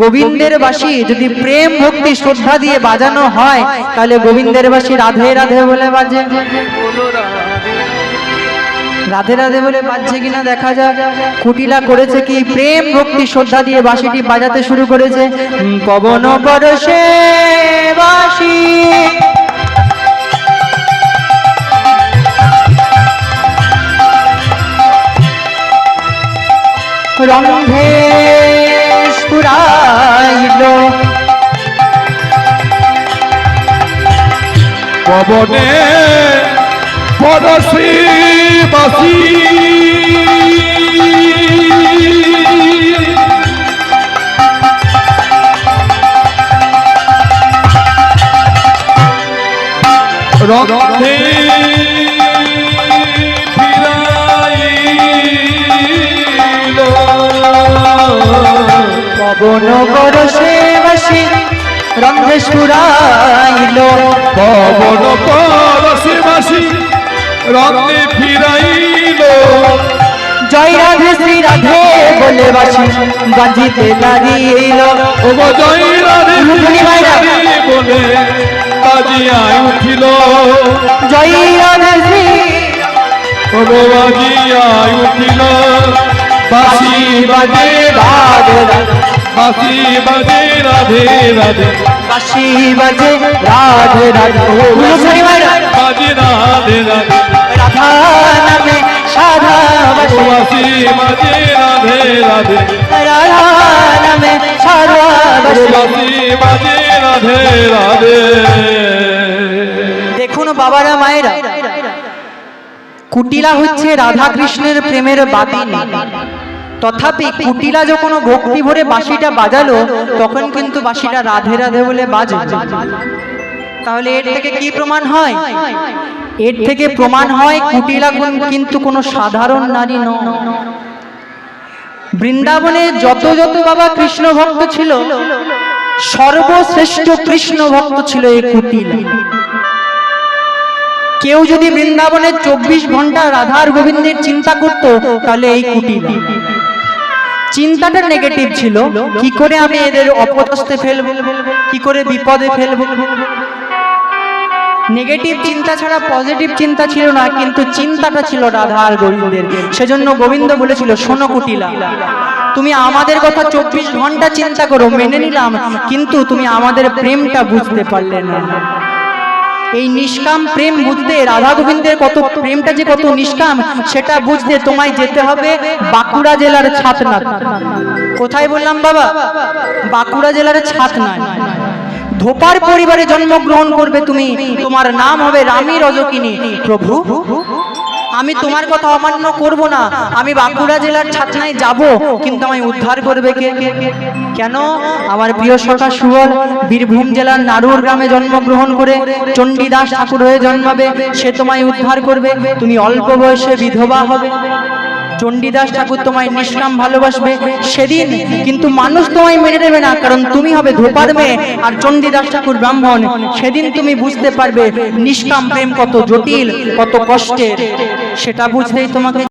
গোবিন্দের বাসি যদি প্রেম ভক্তি শ্রদ্ধা দিয়ে বাজানো হয়, তাহলে গোবিন্দের বাসি রাধে রাধে বলে বাজে। রাধে রাধে বলে বাজছে কিনা দেখা যাক। কুটিলা করেছে কি? প্রেম ভক্তি শ্রদ্ধা দিয়ে বাঁশিটি বাজাতে শুরু করেছে। পবন পরশে বাঁশি। রঙ্গে পুরাইল পবনে পরশি বাসি। রক্তে পুরাইল পবন পরশি বাসি রক্তে ফিরাইল। জয় রাধে শ্রী রাধে বলে বাসি বাজিতে লাগিল ও জয় রাধে রুক্মিণী মায়েরা। বলে বাজিয়ায় উঠিল। জয় রাধে শ্রী। ও বাজিয়ায় উঠিল। বাসি বাজে রাধে রাধে বাসি বাজে রাধে রাধে। বাসি বাজে রাধে রাধে। ও বাজে রাধে রাধে। রাধা নামে সাধা ও বাসি বাসি বাজে রাধে রাধে। রাধা নামে সাধা বাসি বাসি বাজে রাধে রাধে। দেখুন বাবারা মায়েরা। কুটিলা হচ্ছে রাধা কৃষ্ণের প্রেমের বাতিনি। তথাপি কুটিলা যখন ভক্তি ভরে বাঁশিটা বাজালো, তখন কিন্তু বাঁশিটা রাধে রাধে বলে বাজে তাহলে এর থেকে কি প্রমাণ হয়? এর থেকে প্রমাণ হয় কুটিলা কোন- কিন্তু কোনো সাধারণ নারী নয়। বৃন্দাবনে যত যত বাবা কৃষ্ণ ভক্ত ছিল, সর্বশ্রেষ্ঠ কৃষ্ণ ভক্ত ছিল এই কুটিলা। কেউ যদি বৃন্দাবনে চব্বিশ ঘণ্টা রাধার গোবিন্দের চিন্তা করত, তাহলে এই কুটিলা। চিন্তাটা নেগেটিভ ছিল। কি করে আমি এদের অপদস্থে ফেলব? কি করে বিপদে ফেলব? নেগেটিভ চিন্তা ছাড়া পজিটিভ চিন্তা ছিল না কিন্তু চিন্তাটা ছিল রাধা আর গোবিন্দের সেজন্য গোবিন্দ বলেছিল শোনো কুটিলা তুমি আমাদের কথা চব্বিশ ঘণ্টা চিন্তা করো মেনে নিলাম কিন্তু তুমি আমাদের প্রেমটা বুঝতে পারলে না। এই নিষ্কাম প্রেম বুঝতে রাধা গোবিন্দের কত প্রেমটা যে কত নিষ্কাম, সেটা বুঝতে তোমায় যেতে হবে বাঁকুড়া জেলার ছাতনা কোথায় বললাম বাবা? বাঁকুড়া জেলার ছাতনায়। ধোপার পরিবারে জন্মগ্রহণ করবে তুমি। তোমার নাম হবে রামী রজকিনী। প্রভু আমি তোমার কথা অমান্য করব না। আমি বাঁকুড়া জেলার ছাতনায় যাব, কিন্তু আমায় উদ্ধার করবে কে? কেন? আমার প্রিয় সখা সুবল বীরভূম জেলার নারুর গ্রামে জন্মগ্রহণ করে চণ্ডীদাস ঠাকুর হয়ে জন্মাবে, সে তোমায় উদ্ধার করবে। তুমি অল্প বয়সে বিধবা হবে। চণ্ডীদাস ঠাকুর তোমায় নিষ্কাম ভালোবাসবে সেদিন, কিন্তু মানুষ তোমায় মেনে নেবে না, কারণ তুমি হবে ধোপার মেয়ে আর চণ্ডীদাস ঠাকুর ব্রাহ্মণ। সেদিন তুমি বুঝতে পারবে নিষ্কাম প্রেম কত জটিল, কত কষ্টের, সেটা বুঝতেই তোমাকে